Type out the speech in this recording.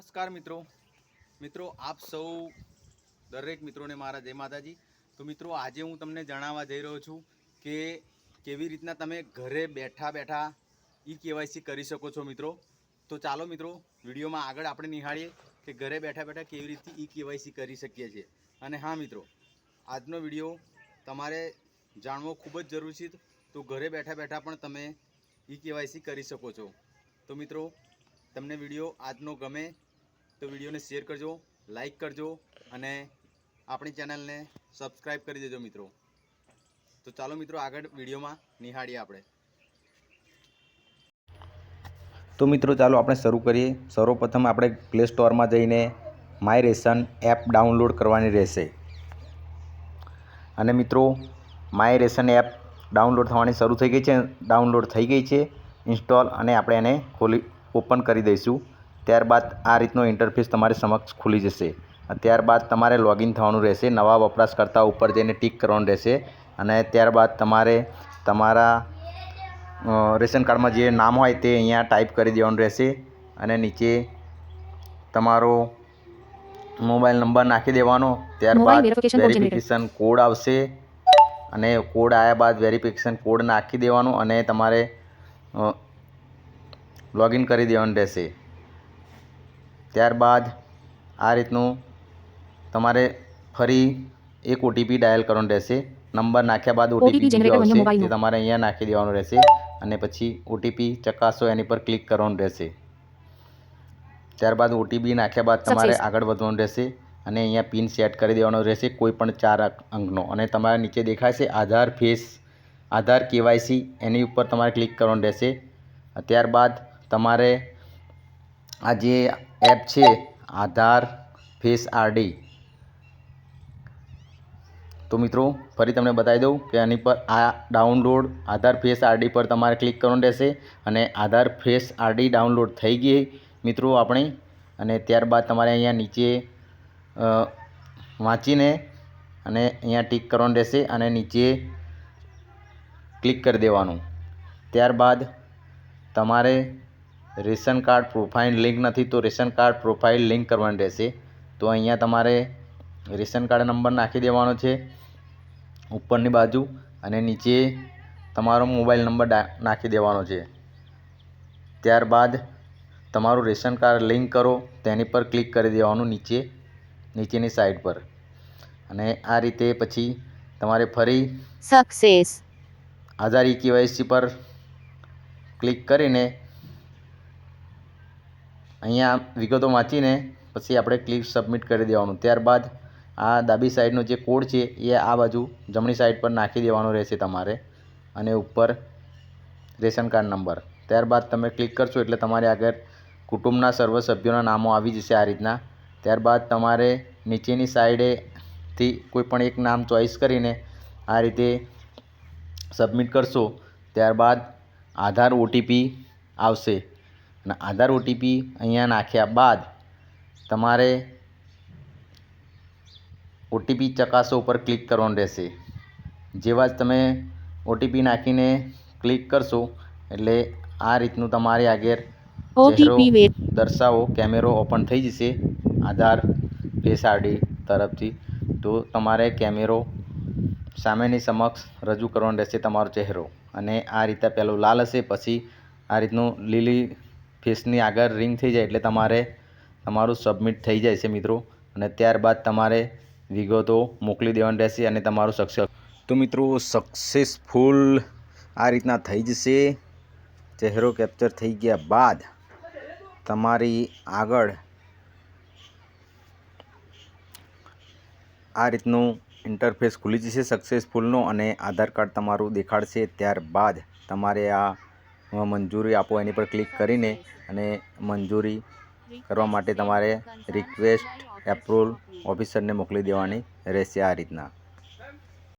નમસ્કાર મિત્રો. મિત્રો, આપ સૌ દરેક મિત્રોને મારા જય માતાજી. તો મિત્રો, આજે હું તમને જણાવવા જઈ રહ્યો છું કે કેવી રીતના તમે ઘરે બેઠા બેઠા ઈ કેવાયસી કરી શકો છો મિત્રો. તો ચાલો મિત્રો, વિડીયોમાં આગળ આપણે નિહાળીએ કે ઘરે બેઠા બેઠા કેવી રીતે ઈ કેવાયસી કરી શકીએ છીએ. અને હા મિત્રો, આજનો વીડિયો તમારે જાણવો ખૂબ જ જરૂરી છે. તો ઘરે બેઠા બેઠા પણ તમે ઈ કેવાયસી કરી શકો છો. તો મિત્રો, તમને વીડિયો આજનો ગમે તો વિડીયોને શેર કરજો લાઈક કરજો અને આપણી ચેનલને સબસ્ક્રાઈબ કરી દેજો મિત્રો. તો ચાલો મિત્રો આગળ વિડીયોમાં નિહાળીએ આપણે. તો મિત્રો ચાલો આપણે શરૂ કરીએ. સર્વપ્રથમ આપણે પ્લે સ્ટોરમાં જઈને માય રેશન એપ ડાઉનલોડ કરવાની રહેશે. અને મિત્રો માય રેશન એપ ડાઉનલોડ થવાની શરૂ થઈ ગઈ છે ડાઉનલોડ થઈ ગઈ છે ઇન્સ્ટોલ અને આપણે એને ખોલી ઓપન કરી દઈશું. ત્યારબાદ આ રીતનો ઇન્ટરફેસ તમારી સમક્ષ ખુલી જશે. ત્યારબાદ તમારે લોગિન થવાનું રહેશે નવા વપરાશકર્તા ઉપર જઈને ટીક કરવાનું રહેશે. અને ત્યારબાદ તમારે તમારા રેશન કાર્ડમાં જે નામ હોય તે અહીંયા ટાઈપ કરી દેવાનું રહેશે. અને નીચે તમારો મોબાઈલ નંબર નાખી દેવાનો. ત્યારબાદ. વેરિફિકેશન કોડ આવશે. અને કોડ આવ્યા બાદ વેરિફિકેશન કોડ નાખી દેવાનો અને તમારે લોગિન કરી દેવાનું રહેશે. ત્યારબાદ આ રીતનું તમારે ફરી એક ઓટીપી ડાયલ કરવાનો રહેશે. નંબર નાખ્યા બાદ ઓટીપી આવશે તે તમારે અહીંયા નાખી દેવાનું રહેશે અને પછી ઓટીપી ચકાસો એની પર ક્લિક કરવાનું રહેશે. ત્યારબાદ ઓટીપી નાખ્યા બાદ તમારે આગળ વધવાનું રહેશે અને અહીંયા પિન સેટ કરી દેવાનો રહેશે કોઈ પણ ચાર અંક- અંકનો. અને તમારે નીચે દેખાય છે આધાર ફેસ આધાર કેવાયસી એની ઉપર તમારે ક્લિક કરવાનું રહેશે. ત્યારબાદ તમારે આ જે એપ છે, આધાર, ફેસ આરડી તો મિત્રો, ફરી તમને બતાવી દઉં કે આની પર આ ડાઉનલોડ આધાર, ફેસ આરડી પર તમારે ક્લિક કરવાનું રહેશે અને આધાર, ફેસ આરડી ડાઉનલોડ થઈ ગઈ મિત્રો આપણે. અને ત્યારબાદ તમારે અહીંયા નીચે વાંચીને અને અહીંયા ટીક કરવાનું રહેશે અને નીચે ક્લિક કરી દેવાનું. ત્યારબાદ તમારે રેશન કાર્ડ પ્રોફાઇલ લિંક નથી તો રેશન કાર્ડ પ્રોફાઇલ લિંક કરવાની રહેશે. તો અહીંયા તમારે રેશન કાર્ડ નંબર નાખી દેવાનો છે ઉપરની બાજુ અને નીચે તમારો મોબાઈલ નંબર નાખી દેવાનો છે. ત્યારબાદ તમારું રેશન કાર્ડ લિંક કરો તેની પર ક્લિક કરી દેવાનું નીચે નીચેની સાઈડ પર. અને આ રીતે પછી તમારે ફરી સક્સેસ આધાર ઈ કેવાયસી પર ક્લિક કરીને અહીંયા વિગતો વાંચીને પછી આપણે ક્લિક સબમિટ કરી દેવાનું. ત્યારબાદ આ ડાબી સાઈડનો જે કોડ છે એ આ બાજુ જમણી સાઈડ પર નાખી દેવાનો રહેશે તમારે અને ઉપર રેશન કાર્ડ નંબર. ત્યારબાદ તમે ક્લિક કરશો એટલે તમારે આગળ કુટુંબના સર્વ સભ્યોના નામો આવી જશે આ રીતના. ત્યારબાદ તમારે નીચેની સાઈડેથી કોઈ પણ એક નામ ચોઈસ કરીને આ રીતે સબમિટ કરશો. ત્યારબાદ આધાર ઓટીપી આવશે. અને આધાર ઓટીપી અહીંયા નાખ્યા બાદ તમારે ઓટીપી ચકાસો ઉપર ક્લિક કરવાનું રહેશે. જેવા જ તમે ઓટીપી નાખીને ક્લિક કરશો એટલે આ રીતનું તમારે આગળ દર્શાવો કેમેરો ઓપન થઈ જશે આધાર ફેસ આઈડી તરફથી. તો તમારે કેમેરો સામેની સમક્ષ રજૂ કરવાનો રહેશે તમારો ચહેરો. અને આ રીતે પહેલું લાલ હશે પછી આ રીતનું લીલી ફેસની આગળ રિંગ થઈ જાય એટલે તમારે તમારું સબમિટ થઈ જાય છે મિત્રો. અને ત્યારબાદ તમારે વિગતો મોકલી દેવાની રહેશે અને તમારું સક્સેસ તો મિત્રો સક્સેસફુલ આ રીતના થઈ જશે. ચહેરો કેપ્ચર થઈ ગયા બાદ તમારી આગળ આ રીતનું ઇન્ટરફેસ ખુલી જશે સક્સેસફુલનો અને આધાર કાર્ડ તમારું દેખાડશે. ત્યારબાદ તમારે આ મંજૂરી આપો એની પર ક્લિક કરીને અને મંજૂરી કરવા માટે તમારે રિક્વેસ્ટ એપ્રુવલ ઓફિસરને મોકલી દેવાની રહેશે આ રીતના.